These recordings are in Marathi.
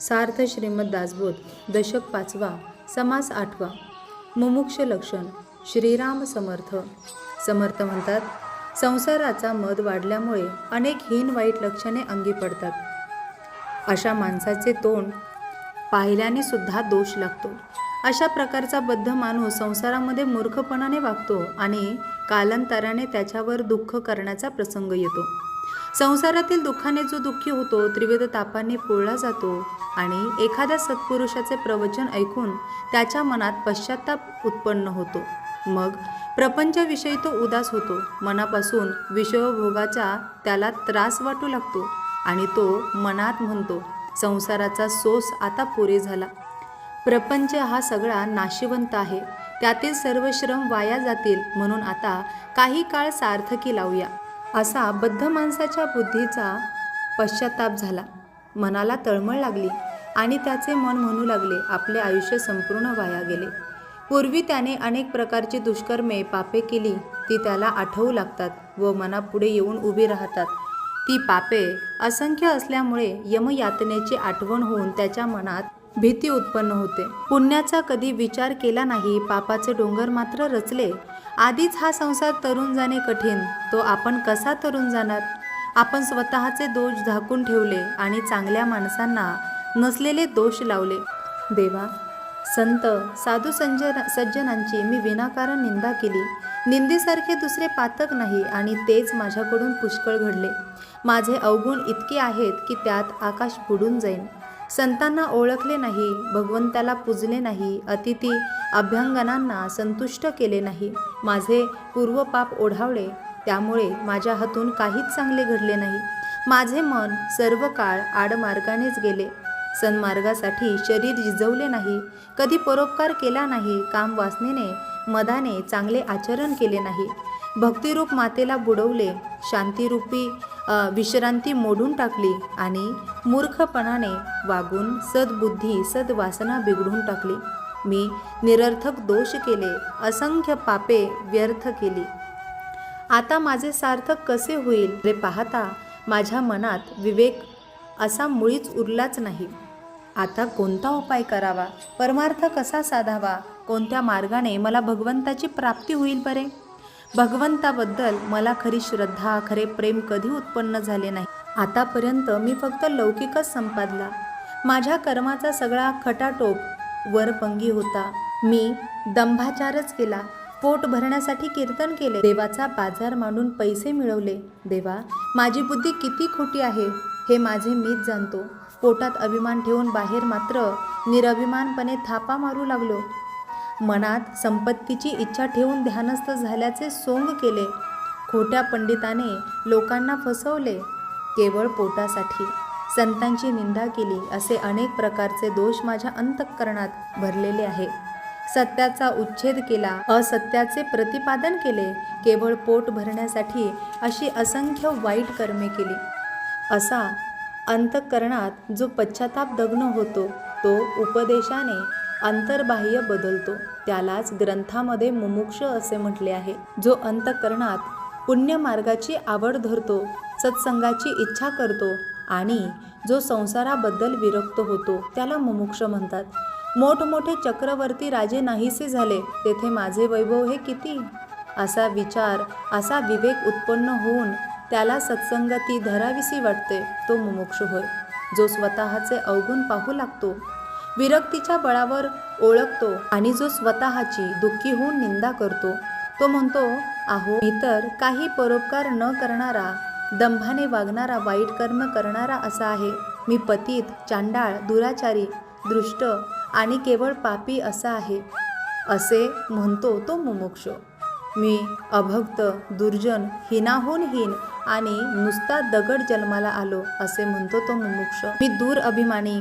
सार्थ श्रीमद दासबोध दशक पाचवा समास आठवा. मुमुक्ष लक्षण श्रीराम समर्थ. समर्थ म्हणतात संसाराचा मद वाढल्यामुळे अनेक हीन वाईट लक्षणे अंगी पडतात. अशा माणसाचे तोंड पाहिल्याने सुद्धा दोष लागतो. अशा प्रकारचा बद्ध माणूस संसारामध्ये मूर्खपणाने वागतो आणि कालांतराने त्याच्यावर दुःख करण्याचा प्रसंग येतो. संसारातील दुःखाने जो दुःखी होतो त्रिविध तापाने पोळला जातो आणि एखाद्या सत्पुरुषाचे प्रवचन ऐकून त्याच्या मनात पश्चाताप उत्पन्न होतो. मग प्रपंचाविषयी तो उदास होतो. मनापासून विषयभोगाचा त्याला त्रास वाटू लागतो आणि तो मनात म्हणतो संसाराचा सोस आता पुरे झाला. प्रपंच हा सगळा नाशिवंत आहे. त्यातील सर्व श्रम वाया जातील म्हणून आता काही काळ सार्थकी लावूया. असा बद्ध माणसाच्या बुद्धीचा पश्चाताप झाला. मनाला तळमळ लागली आणि त्याचे मन म्हणू लागले आपले आयुष्य संपूर्ण वाया गेले. पूर्वी त्याने अनेक प्रकारची दुष्कर्मे पापे केली ती त्याला आठवू लागतात व मनापुढे येऊन उभी राहतात. ती पापे असंख्य असल्यामुळे यमयातनेची आठवण होऊन त्याच्या मनात भीती उत्पन्न होते. पुण्याचा कधी विचार केला नाही पापाचे डोंगर मात्र रचले आधीच हा संसार तरुण जाणे कठीण तो आपण कसा तरुण जाणार? आपण स्वतःचे दोष झाकून ठेवले आणि चांगल्या माणसांना नसलेले दोष लावले. देवा संत साधू संजन सज्जनांची मी विनाकारण निंदा केली. निंदेसारखे दुसरे पातक नाही आणि तेच माझ्याकडून पुष्कळ घडले. माझे अवगुण इतके आहेत की त्यात आकाश बुडून जाईन. संतांना ओळखले नाही भगवंताला पूजले नाही अतिथी अभ्यंगनांना संतुष्ट केले नाही. माझे पूर्वपाप ओढावले त्यामुळे माझ्या हातून काहीच चांगले घडले नाही. माझे मन सर्व काळ आडमार्गानेच गेले. सन्मार्गासाठी शरीर जिजवले नाही कधी परोपकार केला नाही काम वासनेने मदाने चांगले आचरण केले नाही. भक्तिरूप मातेला बुडवले शांतिरूपी विश्रांती मोडून टाकली आणि मूर्खपणाने वागून सद्बुद्धी सद्वासना बिघडून टाकली. मी निरर्थक दोष केले असंख्य पापे व्यर्थ केली. आता माझे सार्थक कसे होईल रे पाहता माझ्या मनात विवेक असा मुळीच उरलाच नाही. आता कोणता उपाय करावा? परमार्थ कसा साधावा? कोणत्या मार्गाने मला भगवंताची प्राप्ती होईल बरे? भगवंताबद्दल मला खरी श्रद्धा खरे प्रेम कधी उत्पन्न झाले नाही. आतापर्यंत मी फक्त लौकिकच संपादला. माझ्या कर्माचा सगळा खटाटोप वरपंगी होता. मी दंभाचारच केला. पोट भरण्यासाठी कीर्तन केले. देवाचा बाजार मांडून पैसे मिळवले. देवा माझी बुद्धी किती खोटी आहे हे माझे मीच जाणतो. पोटात अभिमान ठेवून बाहेर मात्र निरभिमानपणे थापा मारू लागलो. मनात संपत्तीची इच्छा ठेवून ध्यानस्थ झाल्याचे सोंग केले. खोट्या पंडिताने लोकांना फसवले. केवळ पोटासाठी. संतांची निंदा केली असे अनेक प्रकारचे दोष माझ्या अंतःकरणात भरलेले आहे. सत्याचा उच्छेद केला असत्याचे प्रतिपादन केले. केवळ पोट भरण्यासाठी अशी असंख्य वाईट कर्मे केली. असा अंतःकरणात जो पश्चाताप दग्न होतो तो उपदेशाने अंतर्बाह्य बदलतो. त्यालाच ग्रंथामध्ये मुमुक्ष असे म्हटले आहे. जो अंतःकरणात पुण्यमार्गाची आवड धरतो सत्संगाची इच्छा करतो आणि जो संसाराबद्दल विरक्त होतो त्याला मुमुक्ष म्हणतात. मोठमोठे चक्रवर्ती राजे नाहीसे झाले तेथे माझे वैभव हे किती? असा विचार असा विवेक उत्पन्न होऊन त्याला सत्संगती धरावीशी वाटते तो मुमुक्ष होय. जो स्वतःचे अवगुण पाहू लागतो विरक्तीच्या बळावर ओळखतो आणि जो स्वतःची दुःखी होऊन निंदा करतो तो म्हणतो आहो मी तर काही परोपकार न करणारा दंभाने वागणारा वाईट कर्म करणारा असा आहे. मी पतीत चांडाळ दुराचारी दृष्ट आणि केवळ पापी असा आहे. असे म्हणतो तो मुमुक्ष. मी अभक्त दुर्जन हिनाहून हीन आणि नुसता दगड जन्माला आलो असे म्हणतो तो मुमुक्ष. मी दूर अभिमानी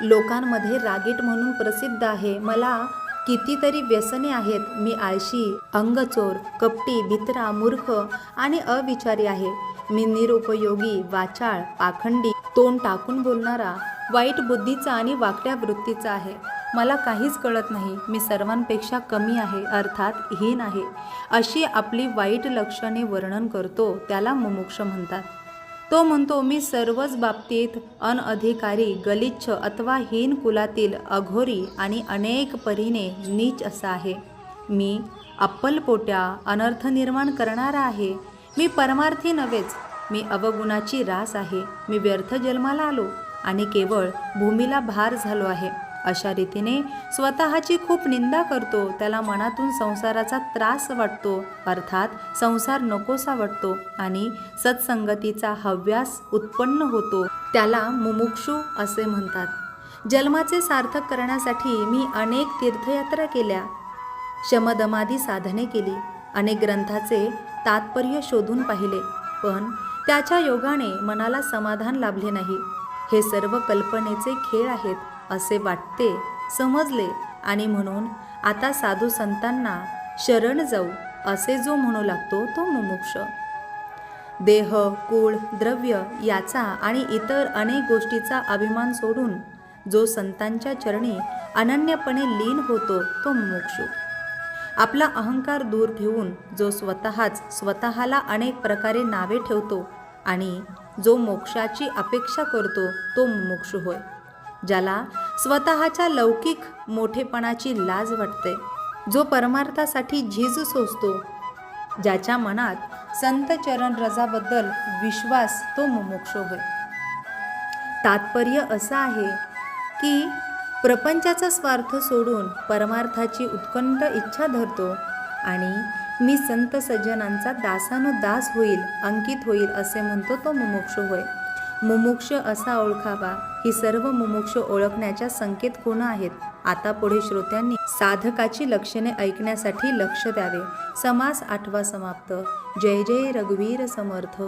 लोकांमध्ये रागीट म्हणून प्रसिद्ध आहे. मला कितीतरी व्यसने आहेत. मी आळशी अंगचोर कपटी भित्रा मूर्ख आणि अविचारी आहे. मी निरुपयोगी वाचाळ पाखंडी तोंड टाकून बोलणारा वाईट बुद्धीचा आणि वाकड्या वृत्तीचा आहे. मला काहीच कळत नाही. मी सर्वांपेक्षा कमी आहे अर्थात हीन आहे. अशी आपली वाईट लक्षणे वर्णन करतो त्याला मुमुक्ष म्हणतात. तो म्हणतो मी सर्वच बाबतीत अनअधिकारी गलिच्छ अथवा हीन कुलातील अघोरी आणि अनेक परीने नीच असा आहे. मी अप्पलपोट्या अनर्थ निर्माण करणारा आहे. मी परमार्थी नव्हेच. मी अवगुणाची रास आहे. मी व्यर्थ जन्माला आलो आणि केवळ भूमीला भार झालो आहे. अशा रीतीने स्वतःची खूप निंदा करतो. त्याला मनातून संसाराचा त्रास वाटतो. अर्थात संसार नकोसा वाटतो आणि सत्संगतीचा हव्यास उत्पन्न होतो. त्याला मुमुक्षू असे म्हणतात. जन्माचे सार्थक करण्यासाठी मी अनेक तीर्थयात्रा केल्या. शमदमादी साधने केली. अनेक ग्रंथाचे तात्पर्य शोधून पाहिले. पण त्याच्या योगाने मनाला समाधान लाभले नाही. हे सर्व कल्पनेचे खेळ आहेत. असे वाटते समजले आणि म्हणून आता साधू संतांना शरण जाऊ असे जो म्हणू लागतो तो मुमुक्ष. देह कुळ द्रव्य याचा आणि इतर अनेक गोष्टीचा अभिमान सोडून जो संतांच्या चरणी अनन्यपणे लीन होतो तो मुमुक्षू. आपला अहंकार दूर ठेवून जो स्वतःच स्वतःला अनेक प्रकारे नावे ठेवतो आणि जो मोक्षाची अपेक्षा करतो तो मुमुक्षू होय. ज्याला स्वतःच्या लौकिक मोठेपणाची लाज वाटते जो परमार्थासाठी झीज सोसतो ज्याच्या मनात संत चरण रजाबद्दल विश्वास तो मुमुक्षु होय. तात्पर्य असं आहे की प्रपंचाचा स्वार्थ सोडून परमार्थाची उत्कंठ इच्छा धरतो आणि मी संत सज्जनांचा दासानुदास होईल अंकित होईल असे म्हणतो तो मुमुक्षु होय. मुमुक्ष असा ओळखावा. ही सर्व मुमुक्ष ओळखण्याच्या संकेत कोण आहेत? आता पुढे श्रोत्यांनी साधकाची लक्षणे ऐकण्यासाठी लक्ष द्यावे. समास आठवा समाप्त. जय जय रघुवीर समर्थ.